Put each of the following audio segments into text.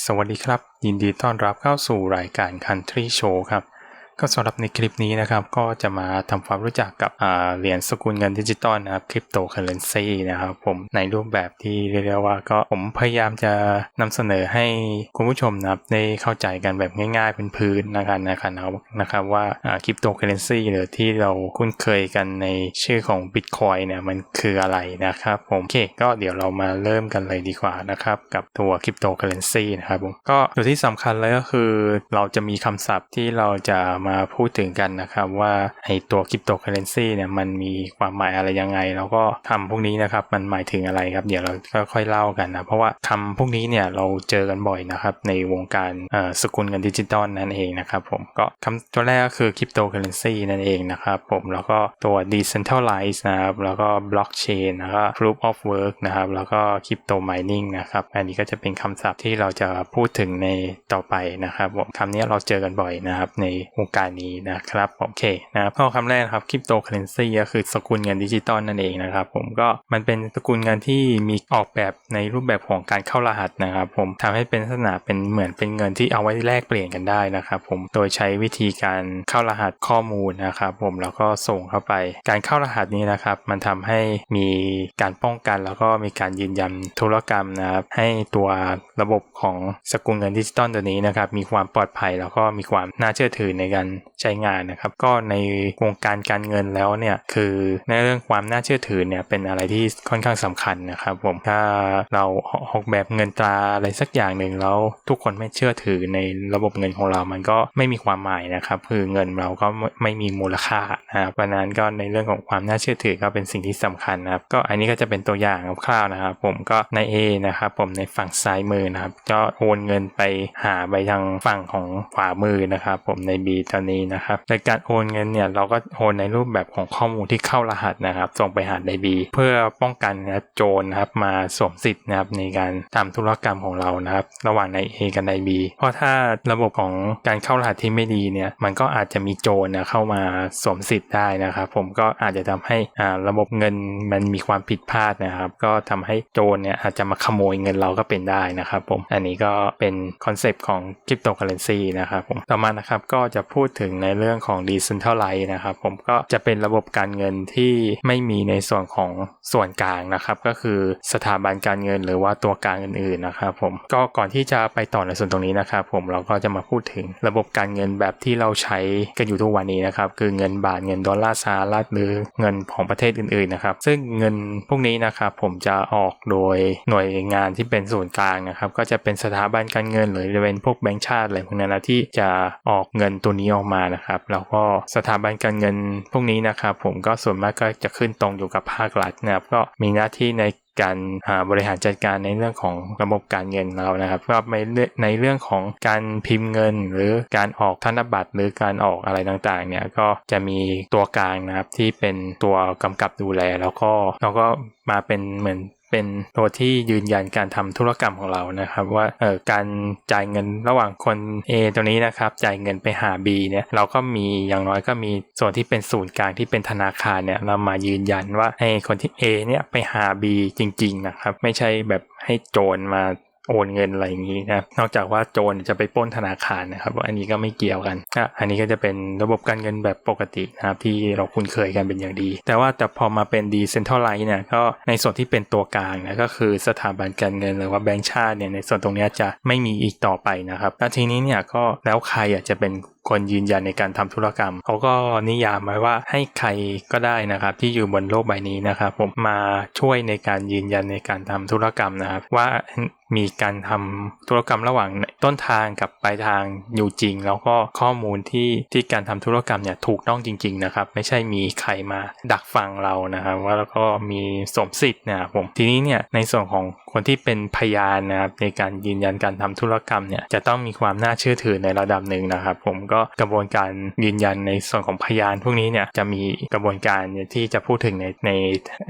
สวัสดีครับ ยินดีต้อนรับเข้าสู่รายการ Country Show ครับ ก็สำหรับในคลิปนี้นะครับ ก็จะมาทำความรู้จักกับเหรียญสกุลเงินดิจิตอลนะครับคริปโตเคอเรนซีนะครับผมในรูปแบบที่เรียกว่าก็ผมพยายามจะนำเสนอให้คุณผู้ชมนะครับได้เข้าใจกันแบบง่ายๆเป็นพื้นนะครับนะครับนะครับว่าคริปโตเคอเรนซีหรือที่เราคุ้นเคยกันในชื่อของ Bitcoin เนี่ยมันคืออะไรนะครับผมโอเคก็เดี๋ยวเรามาเริ่มกันเลยดีกว่านะครับกับตัวคริปโตเคอเรนซีนะครับผมก็จุดที่สำคัญเลยก็คือเราจะมีคำศัพท์ที่เราจะมาพูดถึงกันนะครับว่าไอตัวคริปโตเคอเรนซีเนี่ยมันมีความหมายอะไรยังไง แล้วก็คำพวกนี้นะครับมันหมายถึงอะไรครับ เดี๋ยวเราค่อยๆเล่ากันนะเพราะว่าคำพวกนี้เนี่ยเราเจอกันบ่อยนะครับในวงการสกุลเงินดิจิตอลนั่นเองนะครับผมก็คำตัวแรกก็คือคริปโตเคอเรนซีนั่นเองนะครับผมแล้วก็ตัว decentralized นะครับแล้วก็ blockchain แล้วก็ proof of work นะครับแล้วก็ crypto mining นะครับอันนี้ก็จะเป็นคำศัพท์ที่เราจะพูดถึงในต่อไปนะครับผมคำนี้เราเจอกันบ่อยนะครับในวงการนี้นะครับโอเคนะครับข้อคำแรกครับคริปโตเคอเรนซีก็คือสกุลเงินดิจิตอลนั่นเองนะครับผมก็มันเป็นสกุลเงินที่มีออกแบบในรูปแบบของการเข้ารหัสนะครับผมทำให้เป็นลักษณะเป็นเหมือนเป็นเงินที่เอาไว้แลกเปลี่ยนกันได้นะครับผมโดยใช้วิธีการเข้ารหัสข้อมูลนะครับผมแล้วก็ส่งเข้าไป การเข้ารหัสนี้นะครับ มันทำให้มีการป้องกันแล้วก็มีการยืนยันธุรกรรมนะครับให้ตัวระบบของสกุลเงินดิจิตอลตัวนี้นะครับมีความปลอดภัยแล้วก็มีความน่าเชื่อถือในการใช้งานนะครับ ก็ในวงการการเงินแล้วเนี่ยคือในเรื่องความน่าเชื่อถือเนี่ยเป็นอะไรที่ค่อนข้างสำคัญนะครับผมถ้าเราออกแบบเงินตราอะไรสักอย่างหนึ่งแล้วทุกคนไม่เชื่อถือในระบบเงินของเรา มันก็ไม่มีความหมายนะครับ คือเงินเราก็ไม่มีมูลค่านะครับเพราะนั้นก็ในเรื่องของความน่าเชื่อถือก็เป็นสิ่งที่สำคัญนะครับ ก็อันนี้ก็จะเป็นตัวอย่างคร่าวๆนะครับ ผมก็ใน A นะครับผมในฝั่งซ้ายมือนะครับ ก็โอนเงินไปหาไปทางฝั่งของขวามือนะครับ ผมใน B ตอนนี้นะครับในการโอนเงินเนี่ยเราก็โอนในรูปแบบของข้อมูลที่เข้ารหัสนะครับ ส่งไปหาใน B เพื่อป้องกันนะครับโจรนะครับมาสวมสิทธิ์นะครับในการทำธุรกรรมของเรานะครับ ระหว่างใน A กับใน B เพราะถ้าระบบของการเข้ารหัสที่ไม่ดีเนี่ยมันก็อาจจะมีโจรนะเข้ามาสวมสิทธิ์ได้นะครับ ผมก็อาจจะทำให้อ่าระบบเงินมันมีความผิดพลาดนะครับ ก็ทำให้โจรเนี่ยอาจจะมาขโมยเงินเราก็เป็นได้นะครับผมอันนี้ก็เป็นคอนเซปต์ของคริปโตเคอเรนซีนะครับผมต่อมานะครับก็จะพูดูดถึงในเรื่องของ Decentralized นะครับ ผมก็จะเป็นระบบการเงินที่ไม่มีในส่วนของส่วนกลางนะครับ ก็คือสถาบันการเงินหรือว่าตัวกลางอื่นๆนะครับผมก็ก่อนที่จะไปต่อในส่วนตรงนี้นะครับผมเราก็จะมาพูดถึงระบบการเงินแบบที่เราใช้กันอยู่ทุกวันนี้นะครับคือเงินบาทเงินดอลลาร์สหรัฐหรือเงินของประเทศอื่นๆนะครับ ซึ่งเงินพวกนี้นะครับผมจะออกโดยหน่วยงานที่เป็นศูนกลางนะครับ ก็จะเป็นสถาบันการเงินหรือจะเป็นพวกแบงก์ชาติอะไรพวกนั้นนะที่จะออกเงินตัวนี้ออกมานะครับ แล้วก็สถาบันการเงินพวกนี้นะครับผมก็ส่วนมากก็จะขึ้นตรงอยู่กับภาครัฐนะครับก็มีหน้าที่ในการบริหารจัดการในเรื่องของระบบการเงินเรานะครับก็ในในเรื่องของการพิมพ์เงิน หรือการออกธนบัตรหรือการออกอะไรต่างๆเนี่ยก็จะมีตัวกลางนะครับที่เป็นตัวกำกับดูแล แล้วก็เราก็มาเป็นเหมือน เป็นตัวที่ยืนยันการทำธุรกรรมของเรานะครับ ว่าเออการจ่ายเงินระหว่างคน A ตัวนี้นะครับ จ่ายเงินไปหา B เนี่ยเราก็มีอย่างน้อยก็มีส่วนที่เป็นศูนย์กลางที่เป็นธนาคารเนี่ยเรามายืนยันว่าให้คนที่ A เนี่ยไปหา B จริง ๆ นะครับ ไม่ใช่แบบให้โจรมา โอนเงินอะไรอย่างนี้นะ นอกจากว่าโจรจะไปป้นธนาคารนะครับ อันนี้ก็ไม่เกี่ยวกันอะอันนี้ก็จะเป็นระบบการเงินแบบปกตินะครับที่เราคุ้นเคยกันเป็นอย่างดี แต่ว่าแต่พอมาเป็นดีเซนทรัลไลซ์เนี่ยก็ในส่วนที่เป็นตัวกลางนะก็คือสถาบันการเงินหรือว่าแบงก์ชาติเนี่ยในส่วนตรงนี้จะไม่มีอีกต่อไปนะครับแล้วทีนี้เนี่ยก็แล้วใครอะจะเป็นคนยืนยันในการทำธุรกรรม เขาก็นิยามไว้ว่าให้ใครก็ได้นะครับที่อยู่บนโลกใบนี้นะครับผมมาช่วยในการยืนยันในการทำธุรกรรมนะครับ ว่ามีการทำธุรกรรมระหว่างต้นทางกับปลายทางอยู่จริง แล้วก็ข้อมูลที่ที่การทำธุรกรรมเนี่ยถูกต้องจริง ๆนะครับ ไม่ใช่มีใครมาดักฟังเรานะครับว่าแล้วก็มีสมสิทธิ์นะครับผมทีนี้เนี่ยในส่วนของคนที่เป็นพยานนะครับในการยืนยันการทำธุรกรรมเนี่ยจะต้องมีความน่าเชื่อถือในระดับหนึ่งนะครับ ผมก็กระบวนการยืนยันในส่วนของพยานพวกนี้เนี่ยจะมีกระบวนการที่จะพูดถึงในใน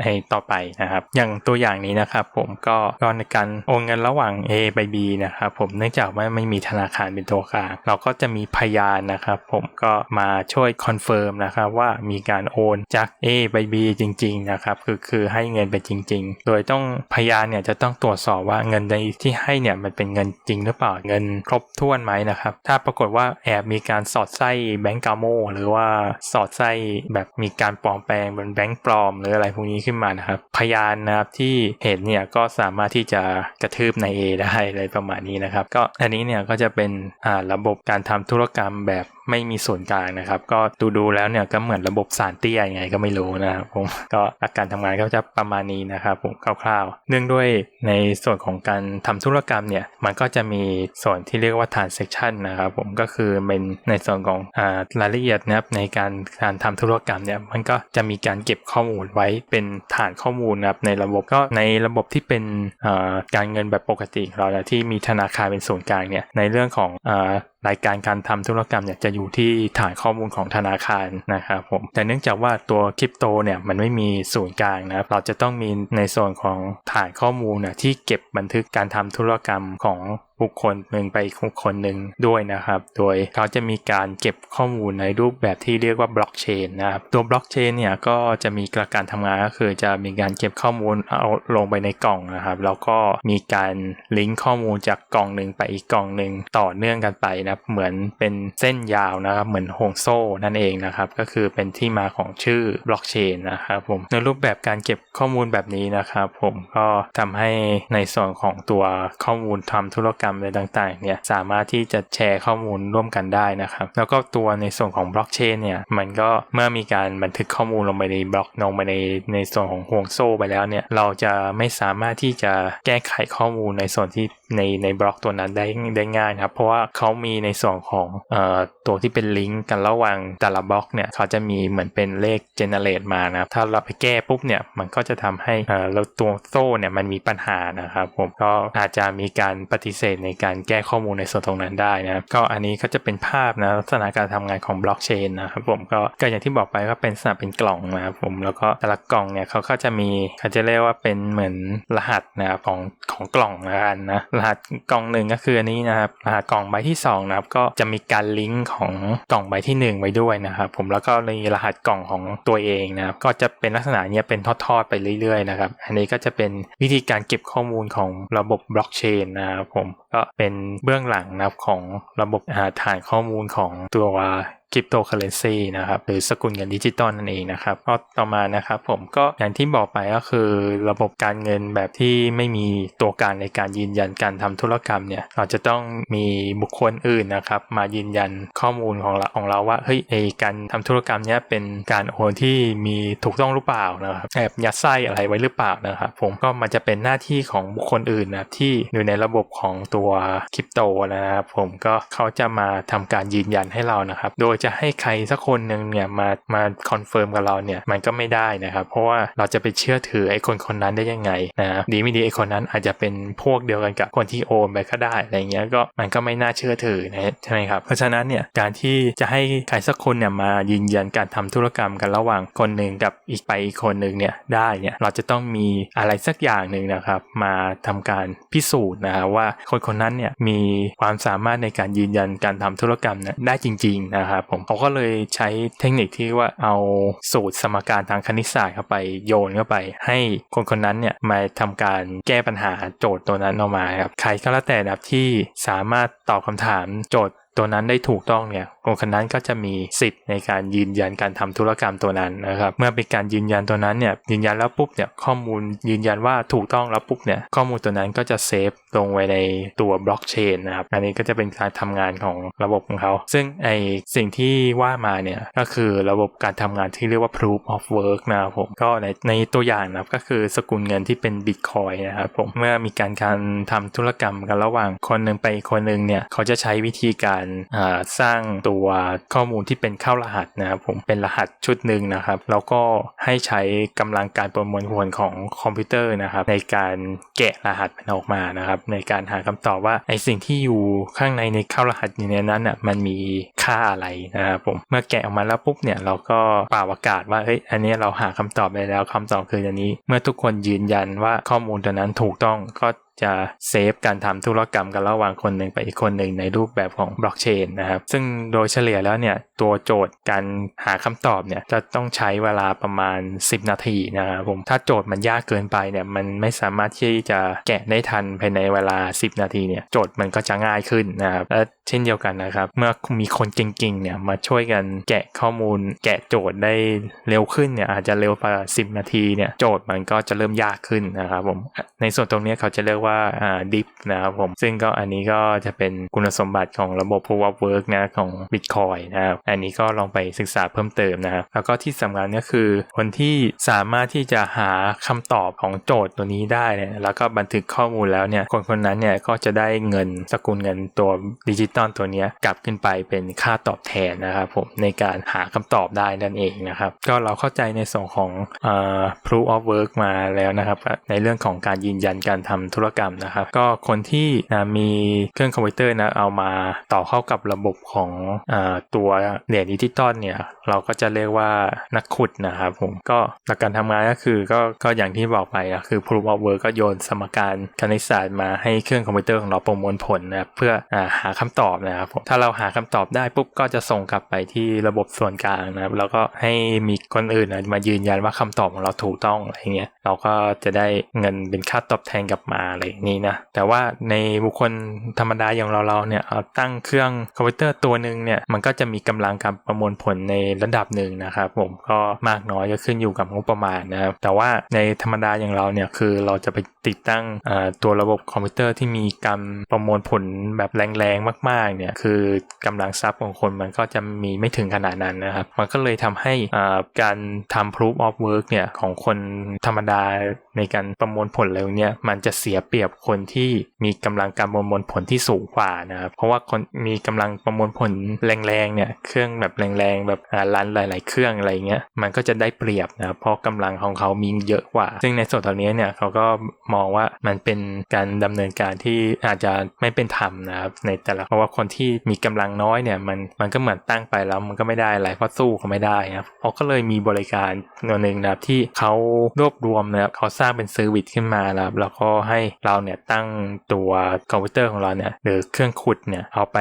ในต่อไปนะครับ อย่างตัวอย่างนี้นะครับ ผมก็กในการโอนเงินระหว่าง A ไป B นะครับผมเนื่องจากว่าไม่มีธนาคารเป็นตัวกลางเราก็จะมีพยานนะครับ ผมก็มาช่วยคอนเฟิร์มนะครับว่ามีการโอนจาก A ไป B จริง ๆ นะครับ คือคือให้เงินไปจริง ๆ โดยต้องพยานเนี่ยจะต้องตรวจสอบว่าเงินในที่ให้เนี่ยมันเป็นเงินจริงหรือเปล่าเงินครบถ้วนไหมนะครับ ถ้าปรากฏว่าแอบมีการสอดไส้แบงก์กาโมหรือว่าสอดไส้แบบมีการปลอมแปลงเป็นแบงก์ปลอม หรืออะไรพวกนี้ขึ้นมานะครับ พยานนะครับที่เห็นเนี่ยก็สามารถที่จะกระทืบใน A ได้เลยประมาณนี้นะครับ ก็อันนี้เนี่ยก็จะเป็นอ่าระบบการทำธุรกรรมแบบไม่มีส่วนกลางนะครับ ก็ดูดูแล้วเนี่ยก็เหมือนระบบสารเตี้ยยังไงก็ไม่รู้นะครับผมก็หลัการทำงานก็จะประมาณนี้นะครับผมคร่าวๆ เนื่องด้วยในส่วนของการทำธุรกรรมเนี่ยมันก็จะมีส่วนที่เรียกว่า transaction นะครับผมก็คือเป็นในส่วนของอ่ารายละเอียดนะครับในการการทำธุรกรรมเนี่ยมันก็จะมีการเก็บข้อมูลไว้เป็นฐานข้อมูลนะครับในระบบก็ในระบบที่เป็นอ่าการเงินแบบปกติของเราเนี่ยที่มีธนาคารเป็นศูนย์กลางเนี่ยในเรื่องของอ่ารายการการทำธุรกรรมเนี่ยจะอยู่ที่ฐานข้อมูลของธนาคารนะครับผมแต่เนื่องจากว่าตัวคริปโตเนี่ยมันไม่มีศูนย์กลางนะครับเราจะต้องมีในส่วนของฐานข้อมูลนะที่เก็บบันทึกการทำธุรกรรมของบุคคลหนึ่งไปอีกบุคคลหนึ่งด้วยนะครับ โดยเขาจะมีการเก็บข้อมูลในรูปแบบที่เรียกว่าบล็อกเชนนะครับ ตัวบล็อกเชนเนี่ยก็จะมีกระการทำงานก็คือจะมีการเก็บข้อมูลเอาลงไปในกล่องนะครับ แล้วก็มีการลิงก์ข้อมูลจากกล่องหนึ่งไปอีกกล่องหนึ่งต่อเนื่องกันไปนะเหมือนเป็นเส้นยาวนะครับ เหมือนห่วงโซ่นั่นเองนะครับ ก็คือเป็นที่มาของชื่อบล็อกเชนนะครับผมในรูปแบบการเก็บข้อมูลแบบนี้นะครับ ผมก็ทำให้ในส่วนของตัวข้อมูลทำธุรกรรมอะไรต่างๆเนี่ยสามารถที่จะแชร์ข้อมูลร่วมกันได้นะครับ แล้วก็ตัวในส่วนของบล็อกเชนเนี่ยมันก็เมื่อมีการบันทึกข้อมูลลงไปในบล็อกลงไปในในส่วนของห่วงโซ่ไปแล้วเนี่ยเราจะไม่สามารถที่จะแก้ไขข้อมูลในส่วนที่ในในบล็อกตัวนั้นได้ได้ง่ายครับเพราะว่าเขามีในส่วนของเอ่อตัวที่เป็นลิงก์กันระหว่างแต่ละบล็อกเนี่ยเขาจะมีเหมือนเป็นเลขเจเนเรตมานะครับถ้าเราไปแก้ปุ๊บเนี่ยมันก็จะทำให้เอ่อเราตัวโซ่เนี่ยมันมีปัญหานะครับผมก็อาจจะมีการปฏิเสธในการแก้ข้อมูลในส่วนตรงนั้นได้นะครับก็อันนี้ก็จะเป็นภาพนะลักษณะการทำงานของบล็อกเชนนะครับผมก็ก็อย่างที่บอกไปก็เป็นลักษณะเป็นกล่องนะครับผมแล้วก็แต่ละกล่องเนี่ยเขาก็จะมีเขาจะเรียกว่าเป็นเหมือนรหัสนะครับของของกล่องละกันนะรหัสกล่องหนึ่งก็คืออันนี้นะครับรหัสกล่องใบที่สองนะครับก็จะมีการลิงก์ของกล่องใบที่หนึ่งไว้ด้วยนะครับผมแล้วก็มีรหัสกล่องของตัวเองนะครับก็จะเป็นลักษณะเนี้ยเป็นทอดๆไปเรื่อยๆนะครับอันนี้ก็จะเป็นวิธีการเก็บข้อมูลของระบบบล็อกเชนนะครับผม ก็เป็นเบื้องหลังนะครับของระบบฐานข้อมูลของตัว คริปโตเคอเรนซีนะครับหรือสกุลเงินดิจิตอลนั่นเองนะครับก็ต่อมานะครับผมก็อย่างที่บอกไปก็คือระบบการเงินแบบที่ไม่มีตัวกางในการยืนยันการทำธุรกรรมเนี่ยเราจะต้องมีบุคคลอื่นนะครับมายืนยันข้อมูลของเราของเราว่าเฮ้ยไอการทำธุรกรรมเนี้ยเป็นการโอนที่มีถูกต้องหรือเปล่านะครับแอบยัดไส้อะไรไว้หรือเปล่านะครับผมก็มันจะเป็นหน้าที่ของบุคคลอื่นนะครับที่อยู่ในระบบของตัวคริปโตนะครับผมก็เขาจะมาทำการยืนยันให้เรานะครับโดยจะให้ใครสักคนหนึ่งเนี่ยมามาคอนเฟิร์มกับเราเนี่ยมันก็ไม่ได้นะครับ เพราะว่าเราจะไปเชื่อถือไอ้คนคนนั้นได้ยังไงนะครับดีไม่ดีไอ้คนนั้นอาจจะเป็นพวกเดียวกันกับคนที่โอนไปก็ได้อะไรเงี้ยก็มันก็ไม่น่าเชื่อถือนะใช่ไหมครับเพราะฉะนั้นเนี่ยการที่จะให้ใครสักคนเนี่ยมายืนยันการทำธุรกรรมกันระหว่างคนหนึ่งกับอีกไปอีกคนหนึ่งเนี่ยได้เนี่ยเราจะต้องมีอะไรสักอย่างหนึ่งนะครับ มาทำการพิสูจน์นะครับว่าคนคนนั้นเนี่ยมีความสามารถในการยืนยันการทำธุรกรรมเนี่ยได้จริงๆนะครับผมเขาก็เลยใช้เทคนิคที่ว่าเอาสูตรสมการทางคณิตศาสตร์เข้าไปโยนเข้าไป ให้คนคนนั้นเนี่ยมาทำการแก้ปัญหาโจทย์ตัวนั้นออกมาครับใครก็แล้วแต่นะครับที่สามารถตอบคำถามโจทย์ตัวนั้นได้ถูกต้องเนี่ยคนคนนั้นก็จะมีสิทธิ์ในการยืนยันการทำธุรกรรมตัวนั้นนะครับ เมื่อเป็นการยืนยันตัวนั้นเนี่ยยืนยันแล้วปุ๊บเนี่ยข้อมูลยืนยันว่าถูกต้องแล้วปุ๊บเนี่ยข้อมูลตัวนั้นก็จะเซฟลงไว้ในตัวบล็อกเชนนะครับอันนี้ก็จะเป็นการทำงานของระบบของเขา ซึ่งไอสิ่งที่ว่ามาเนี่ยก็คือระบบการทำงานที่เรียกว่า proof of work นะครับผมก็ในในตัวอย่างนะครับก็คือสกุลเงินที่เป็น Bitcoin นะครับผมเมื่อมีการการทำธุรกรรมกันระหว่างคนหนึ่งไปคนหนึ่งเนี่ยเขาจะใช้วิธีการสร้างตัวตัวข้อมูลที่เป็นเข้ารหัสนะครับผมเป็นรหัสชุดหนึ่งนะครับ แล้วก็ให้ใช้กำลังการประมวลผลของคอมพิวเตอร์นะครับ ในการแกะรหัสมันออกมานะครับ ในการหาคำตอบว่าไอสิ่งที่อยู่ข้างในในเข้ารหัสอยู่ในนั้นอะมันมีค่าอะไรนะครับผมเมื่อแกะออกมาแล้วปุ๊บเนี่ยเราก็เป่าอากาศว่าเฮ้ยอันนี้เราหาคำตอบได้แล้วคำตอบคืออันนี้ เมื่อทุกคนยืนยันว่าข้อมูลตัวนั้นถูกต้องก็จะเซฟการทำธุรกรรมกันระหว่างคนหนึ่งไปอีกคนหนึ่งในรูปแบบของบล็อกเชนนะครับ ซึ่งโดยเฉลี่ยแล้วเนี่ย ตัวโจทย์การหาคำตอบเนี่ย จะต้องใช้เวลาประมาณ 10 นาทีนะครับผมถ้าโจทย์มันยากเกินไปเนี่ย มันไม่สามารถที่จะแกะได้ทันภายในเวลา 10 นาทีเนี่ย โจทย์มันก็จะง่ายขึ้นนะครับและ ช่นเดียวกันนะครับ เมื่อมีคนเก่งๆเนี่ยมาช่วยกันแกะข้อมูล แกะโจทย์ได้เร็วขึ้นเนี่ยอาจจะเร็วกว่า10 นาทีเนี่ยโจทย์มันก็จะเริ่มยากขึ้นนะครับผมในส่วนตรงนี้เขาจะเรียกว่าอ่าดิฟนะครับผมซึ่งก็อันนี้ก็จะเป็นคุณสมบัติของระบบ Proof of Work นะของ Bitcoin นะครับอันนี้ก็ลองไปศึกษาเพิ่มเติมนะครับแล้วก็ที่สำคัญก็คือคนที่สามารถที่จะหาคำตอบของโจทย์ตัวนี้ได้เนี่ยแล้วก็บันทึกข้อมูลแล้วเนี่ยคนคนนั้นเนี่ยก็จะได้เงินสกุลเงินตัวดิจิตอลตัวนี้กลับขึ้นไปเป็นค่าตอบแทนนะครับผมในการหาคำตอบได้นั่นเองนะครับ ก็เราเข้าใจในส่วนของเอ่อ proof of work มาแล้วนะครับ ในเรื่องของการยืนยันการทำธุรกรรมนะครับ ก็คนที่นะมีเครื่องคอมพิวเตอร์นะเอามาต่อเข้ากับระบบของอตัวเหรียญดิจิตอลเนี่ยเราก็จะเรียกว่านักขุดนะครับผมก็หลักการทำงานก็คือก็ก็อย่างที่บอกไปนะคือ proof of work ก็โยนสมการคณิตศาสตร์มาให้เครื่องคอมพิวเตอร์ของเราประมวลผลนะเพื่ออหาคำตอบนะครับผมถ้าเราหาคำตอบได้ปุ๊บก็จะส่งกลับไปที่ระบบส่วนกลางนะครับ แล้วก็ให้มีคนอื่นนะมายืนยันว่าคำตอบของเราถูกต้องอะไรเงี้ยเราก็จะได้เงินเป็นค่าตอบแทนกลับมาอะไรอย่างนี้นะแต่ว่าในบุคคลธรรมดาอย่างเราเราเนี่ยเอาตั้งเครื่องคอมพิวเตอร์ตัวหนึ่งเนี่ยมันก็จะมีกำลังการประมวลผลในระดับหนึ่งนะครับผมก็มากน้อยก็ขึ้นอยู่กับงบประมาณนะครับแต่ว่าในธรรมดาอย่างเราเนี่ยคือเราจะไป ติดตั้งตัวระบบคอมพิวเตอร์ที่มีการประมวลผลแบบแรงๆมากๆเนี่ยคือกำลังทรัพย์ของคนมันก็จะมีไม่ถึงขนาดนั้นนะครับ มันก็เลยทำให้การทำ proof of work เนี่ยของคนธรรมดาในการประมวลผลเร็วเนี่ยมันจะเสียเปรียบคนที่มีกำลังการประมวลผลที่สูงกว่านะครับเพราะว่าคนมีกำลังประมวลผลแรงๆเนี่ยเครื่องแบบแรงๆแบบรันหลาย ๆ เครื่องอะไรเงี้ยมันก็จะได้เปรียบนะครับเพราะกำลังของเขามีเยอะกว่า ซึ่งในส่วนตอนนี้เนี่ยเขาก็มองว่ามันเป็นการดำเนินการที่อาจจะไม่เป็นธรรมนะครับในแต่ละเพราะว่าคนที่มีกำลังน้อยเนี่ยมันมันก็เหมือนตั้งไปแล้วมันก็ไม่ได้อะไรเพราะสู้เขาไม่ได้นะครับเขาก็เลยมีบริการหนึ่งนะครับที่เขารวบรวมนะครับเขาสร้างเป็นเซอร์วิสขึ้นมานะครับแล้วก็ให้เราเนี่ยตั้งตัวคอมพิวเตอร์ของเราเนี่ยหรือเครื่องขุดเนี่ยเอาไป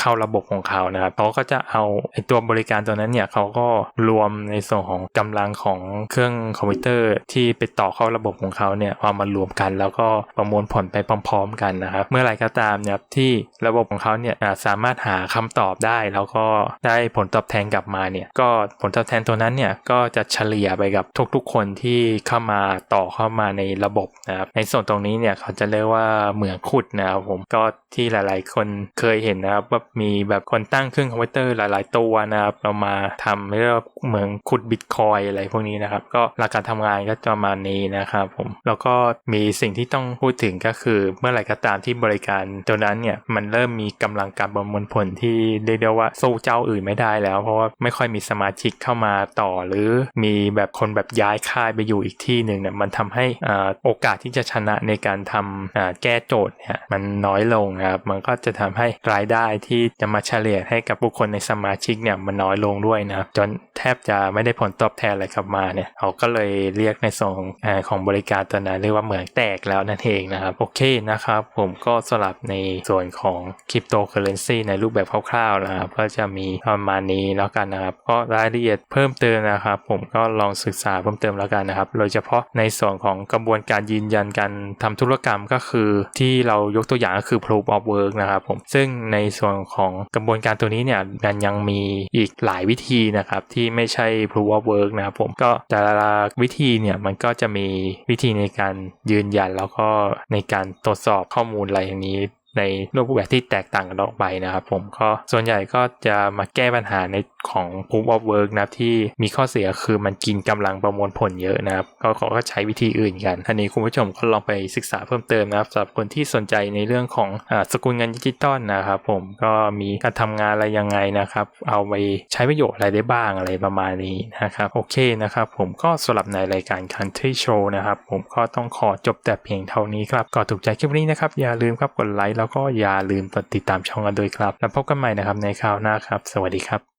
เข้าระบบของเขานะครับเขาก็จะเอาไอตัวบริการตัวนั้นเนี่ยเขาก็รวมในส่วนของกำลังของเครื่องคอมพิวเตอร์ที่ไปต่อเข้าระบบของเขาเนี่ยเอามารวมกัน แล้วก็ประมวลผลไปพร้อม ๆ กันนะครับ เมื่อไรก็ตามเนี่ยที่ระบบของเขาเนี่ยสามารถหาคำตอบได้ แล้วก็ได้ผลตอบแทนกลับมาเนี่ยก็ผลตอบแทนตัวนั้นเนี่ยก็จะเฉลี่ยไปกับทุกๆ คนที่เข้ามาต่อเข้ามาในระบบนะครับในส่วนตรงนี้เนี่ยเขาจะเรียกว่าเหมืองขุดนะครับผมก็ ที่หลาย ๆ คนเคยเห็นนะครับว่ามีแบบคนตั้งเครื่องคอมพิวเตอร์หลาย ๆ ตัวนะครับเรามาทำเรียกว่าเหมืองขุดบิตคอยอะไรพวกนี้นะครับ ก็หลักการทำงานก็จะประมาณนี้นะครับผมแล้วก็มีสิ่งที่ต้องพูดถึงก็คือเมื่อไหร่ก็ตามที่บริการตัวนั้นเนี่ยมันเริ่มมีกำลังการประมวลผลที่เรียกได้ว่าสู้เจ้าอื่นไม่ได้แล้ว เพราะว่าไม่ค่อยมีสมาชิกเข้ามาต่อ หรือมีแบบคนแบบย้ายค่ายไปอยู่อีกที่หนึ่งเนี่ยมันทำให้อ่าโอกาสที่จะชนะในการทำอ่าแก้โจทย์เนี่ยมันน้อยลงนะครับมันก็จะทำให้รายได้ที่จะมาเฉลี่ยให้กับบุคคลในสมาชิกเนี่ยมันน้อยลงด้วยนะครับจนแทบจะไม่ได้ผลตอบแทนอะไรกลับมาเนี่ยเขาก็เลยเรียกในส่วนของอของบริการตัวนั้นเรียกว่าเหมืองแตกแล้วนั่นเองนะครับโอเคนะครับผมก็สลับในส่วนของคริปโตเคอเรนซีในรูปแบบคร่าวๆนะครับก็จะมีประมาณนี้แล้วกันนะครับก็รายละเอียดเพิ่มเติมนะครับ ผมก็ลองศึกษาเพิ่มเติมแล้วกันนะครับ โดยเฉพาะในส่วนของกระบวนการยืนยันการทำธุรกรรมก็คือ ที่เรายกตัวอย่างก็คือ proof of work นะครับผมซึ่งในส่วนของกระบวนการตัวนี้เนี่ยมันยังมีอีกหลายวิธีนะครับที่ไม่ใช่ proof of work นะครับผมก็แต่ละวิธีเนี่ยมันก็จะมีวิธีในการยืนยันแล้วก็ในการตรวจสอบข้อมูลอะไรอย่างนี้ ในรูปแบบที่แตกต่างกันออกไปนะครับผมก็ส่วนใหญ่ก็จะมาแก้ปัญหาในของ Proof of Work นะครับที่มีข้อเสียคือมันกินกำลังประมวลผลเยอะนะครับ ก็เขาก็ใช้วิธีอื่นกันอันนี้คุณผู้ชมก็ลองไปศึกษาเพิ่มเติมนะครับสำหรับคนที่สนใจในเรื่องของอาสกุลเงินดิจิตอลนะครับผมก็มีการทำงานอะไรยังไงนะครับ เอาไปใช้ประโยชน์อะไรได้บ้างอะไรประมาณนี้นะครับโอเคนะครับผมก็สำหรับในรายการ Country Show นะครับผมก็ต้องขอจบแต่เพียงเท่านี้ครับก็ถูกใจคลิปนี้นะครับอย่าลืมครับกดไลค์แล้วก็อย่าลืมกดติดตามช่องกันด้วยครับ แล้วพบกันใหม่นะครับในคราวหน้าครับ สวัสดีครับ